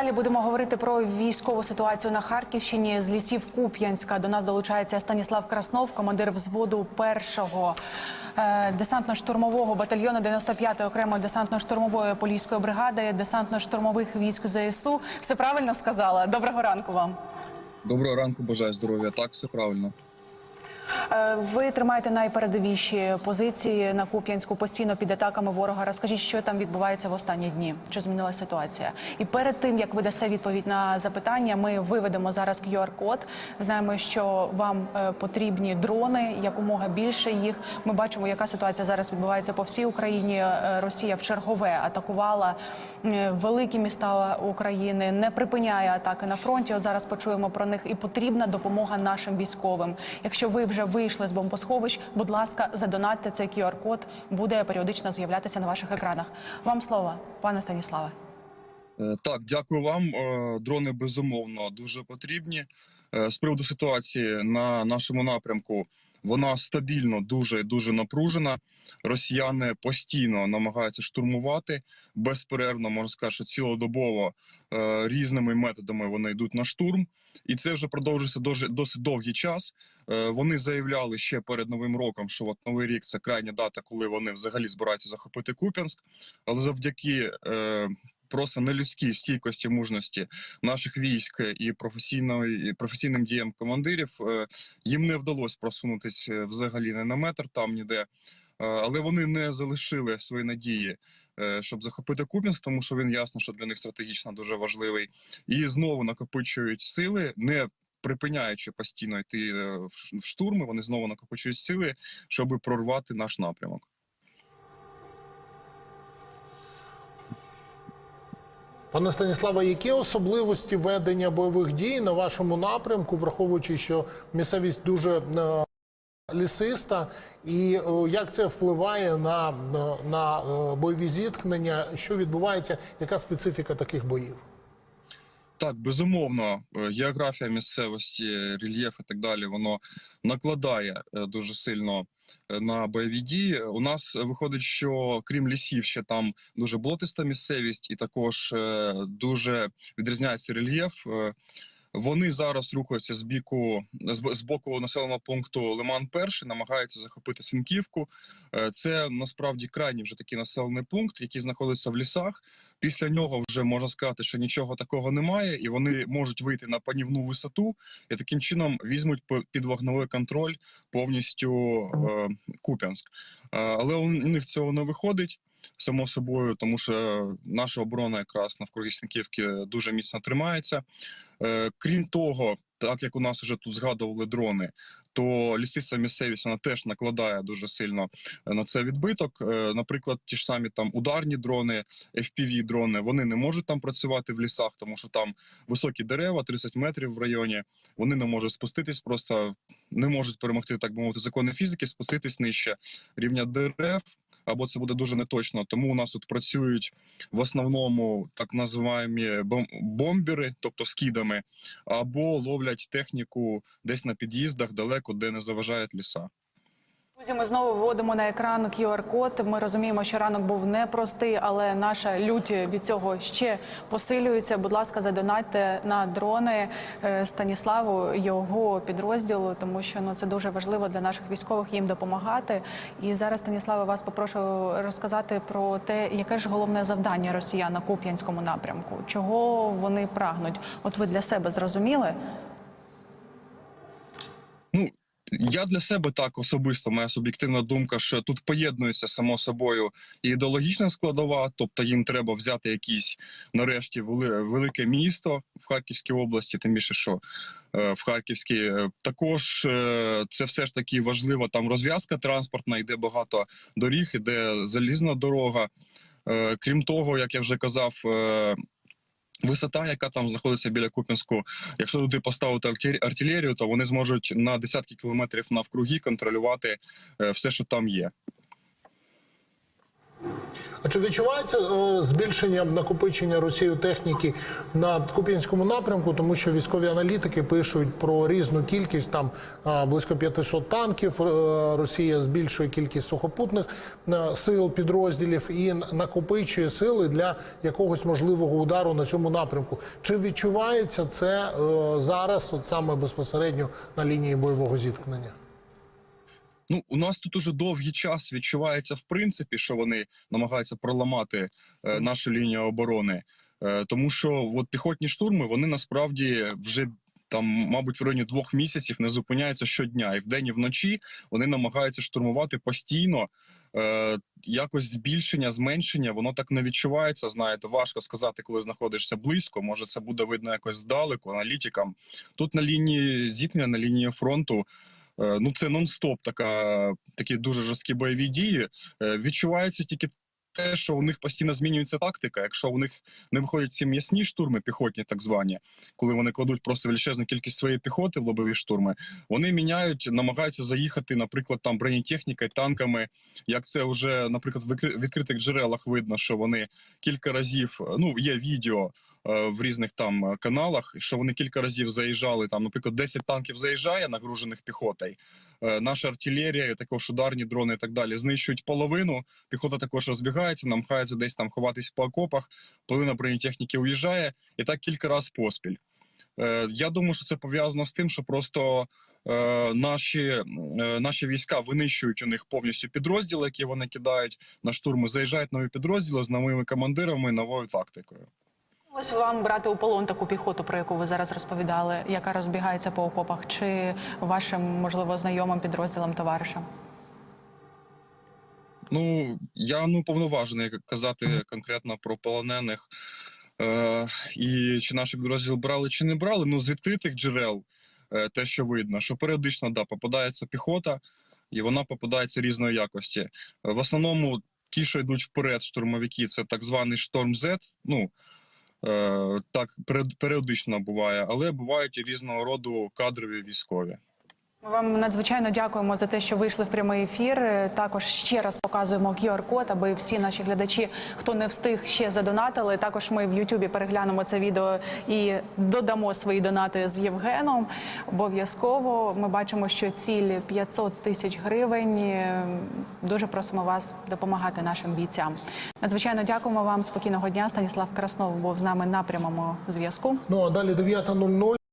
Далі будемо говорити про військову ситуацію на Харківщині з лісів Куп'янська. До нас долучається Станіслав Краснов, командир взводу першого е, десантно-штурмового батальйону 95-ї окремої десантно-штурмової поліської бригади, десантно-штурмових військ ЗСУ. Все правильно сказала. Доброго ранку вам. Доброго ранку, бажаю здоров'я. Так, все правильно. Е, Ви тримаєте найпередовіші позиції на Куп'янську постійно під атаками ворога. Розкажіть, що там відбувається в останні дні? Чи змінилася ситуація? І перед тим як ви дасте відповідь на запитання, ми виведемо зараз QR-код. Знаємо, що вам е, потрібні дрони, якомога більше їх. Ми бачимо, яка ситуація зараз відбувається по всій Україні. Е, Росія в чергове атакувала великі міста України, не припиняє атаки на фронті. От зараз почуємо про них. І потрібна допомога нашим військовим. Якщо ви вже вийшли з бомбосховищ, будь ласка, задонатьте цей QR-код, буде періодично з'являтися на ваших екранах. Вам слово, пане Станіславе. Е, Так, дякую вам. Е, Дрони безумовно дуже потрібні. Е, З приводу ситуації на нашому напрямку вона стабільно дуже дуже напружена. Росіяни постійно намагаються штурмувати безперервно, можна сказати, що цілодобово е, різними методами вони йдуть на штурм, і це вже продовжується досить довгий час. Е, Вони заявляли ще перед новим роком, що от новий рік це крайня дата, коли вони взагалі збираються захопити Куп'янськ. Але завдяки просто нелюдській стійкості мужності наших військ і професійної і професійним діям командирів е, їм не вдалося просунутися взагалі не на метр там ніде. Е, Але вони не залишили свої надії, е, щоб захопити Куп'янськ, тому що він ясно, що для них стратегічно дуже важливий, і знову накопичують сили, не припиняючи постійно йти е, в штурми. Вони знову накопичують сили, щоб прорвати наш напрямок. Пане Станіславе, які особливості ведення бойових дій на вашому напрямку, враховуючи, що місцевість дуже е, лісиста, і е, як це впливає на, на, на е, бойові зіткнення? Що відбувається? Яка специфіка таких боїв? Так, безумовно, е, географія місцевості, рельєф і так далі, воно накладає е, дуже сильно е, на бойові дії. У нас виходить, що крім лісів, ще там дуже болотиста місцевість, і також дуже відрізняється рельєф. Вони зараз рухаються з біку з боку населеного пункту Лиман Перший, намагаються захопити Сінківку. Е, Це насправді крайній вже такий населений пункт, який знаходиться в лісах. Після нього вже можна сказати, що нічого такого немає, і вони можуть вийти на панівну висоту і таким чином візьмуть під вогневий контроль повністю е, Куп'янськ. Е, але у них цього не виходить. Само собою, тому що наша оборона якраз навкруги Сінківки дуже міцно тримається. Е, крім того, так як у нас вже тут згадували дрони, то лісиста місцевість вона теж накладає дуже сильно е, на це відбиток. Е, наприклад, ті ж самі там ударні дрони, fpv дрони вони не можуть там працювати в лісах, тому що там високі дерева, 30 метрів в районі. Вони не можуть спуститись, просто не можуть перемогти, так би мовити, закони фізики, спуститись нижче рівня дерев. Або це буде дуже неточно, тому у нас тут працюють в основному так називаємо бом- бомбери, тобто скидами, або ловлять техніку десь на під'їздах далеко, де не заважають ліса. Друзі, ми знову вводимо на екран QR-код. Ми розуміємо, що ранок був непростий, але наша лють від цього ще посилюється. Будь ласка, задонатьте на дрони е, Станіславу його підрозділу, тому що ну це дуже важливо для наших військових їм допомагати. І зараз, Станіславе, вас попрошу розказати про те, яке ж головне завдання росіян на Куп'янському напрямку, чого вони прагнуть. От ви для себе зрозуміли? Я для себе так особисто, моя суб'єктивна думка, що тут поєднується само собою ідеологічна складова, тобто їм треба взяти якісь нарешті велике місто в Харківській області, тим більше, що е, в Харківській Е, також е, це все ж таки важлива там розв'язка транспортна, йде багато доріг, іде залізна дорога. Крім того, як я вже казав. Висота, яка там знаходиться біля Куп'янську, якщо туди поставити артилерію, то вони зможуть на десятки кілометрів навкруги контролювати е, все, що там є. А чи відчувається е, збільшення накопичення Росією техніки на Куп'янському напрямку? Тому що військові аналітики пишуть про різну кількість там е, близько 500 танків. е, Росія збільшує кількість сухопутних сил підрозділів і накопичує сили для якогось можливого удару на цьому напрямку. Чи відчувається це зараз, от саме безпосередньо на лінії бойового зіткнення? Ну, у нас тут уже довгий час відчувається в принципі, що вони намагаються проламати е, нашу лінію оборони, е, тому що от піхотні штурми вони насправді вже. Там, мабуть, в районі двох місяців не зупиняються щодня, і вдень і вночі вони намагаються штурмувати постійно. Е, якось збільшення, зменшення, воно так не відчувається. Знаєте, важко сказати, коли знаходишся близько. Може, це буде видно якось здалеку, аналітикам. Тут на лінії зіткнення, на лінії фронту. Е, Ну, це нон-стоп, така такі дуже жорсткі бойові дії. Е, Відчувається тільки те, що у них постійно змінюється тактика. Якщо у них не виходять ці м'ясні штурми, піхотні, так звані, коли вони кладуть просто величезну кількість своєї піхоти в лобові штурми, вони міняють, намагаються заїхати, наприклад, там бронетехнікою, танками. Як це вже, наприклад, в відкритих джерелах видно, що вони кілька разів ну є відео. Е, В різних там е, каналах, що вони кілька разів заїжджали. Там, наприклад, 10 танків заїжджає, нагружених піхотою. Е, Наша артилерія, також ударні дрони і так далі, знищують половину. Піхота також розбігається, намагається десь там ховатись по окопах. Половина бронетехніки уїжджає, і так кілька разів поспіль. Я думаю, що це пов'язано з тим, що просто е, наші, е, наші війська винищують у них повністю підрозділи, які вони кидають на штурми. Заїжджають нові підрозділи з новими командирами, новою тактикою. Ось вам брати у полон таку піхоту, про яку ви зараз розповідали, яка розбігається по окопах, чи вашим, можливо, знайомим підрозділам товаришам? Ну я ну повноважений казати конкретно про полонених. Е, і чи наші підрозділи брали чи не брали. Ну з відкритих джерел е, те, що видно, що періодично да попадається піхота, і вона попадається різної якості. В основному ті, що йдуть вперед, штурмовики, це так званий шторм Z. Ну так перед- періодично буває, але бувають і різного роду кадрові військові. Ми вам надзвичайно дякуємо за те, що вийшли в прямий ефір. Е, Також ще раз показуємо QR-код, аби всі наші глядачі, хто не встиг, ще задонатили. Також ми в Ютубі переглянемо це відео і додамо свої донати з Євгеном. Обов'язково ми бачимо, що ціль 500 тисяч гривень. Е, Дуже просимо вас допомагати нашим бійцям. Надзвичайно дякуємо вам. Спокійного дня. Станіслав Краснов був з нами на прямому зв'язку. Ну а далі 9.00.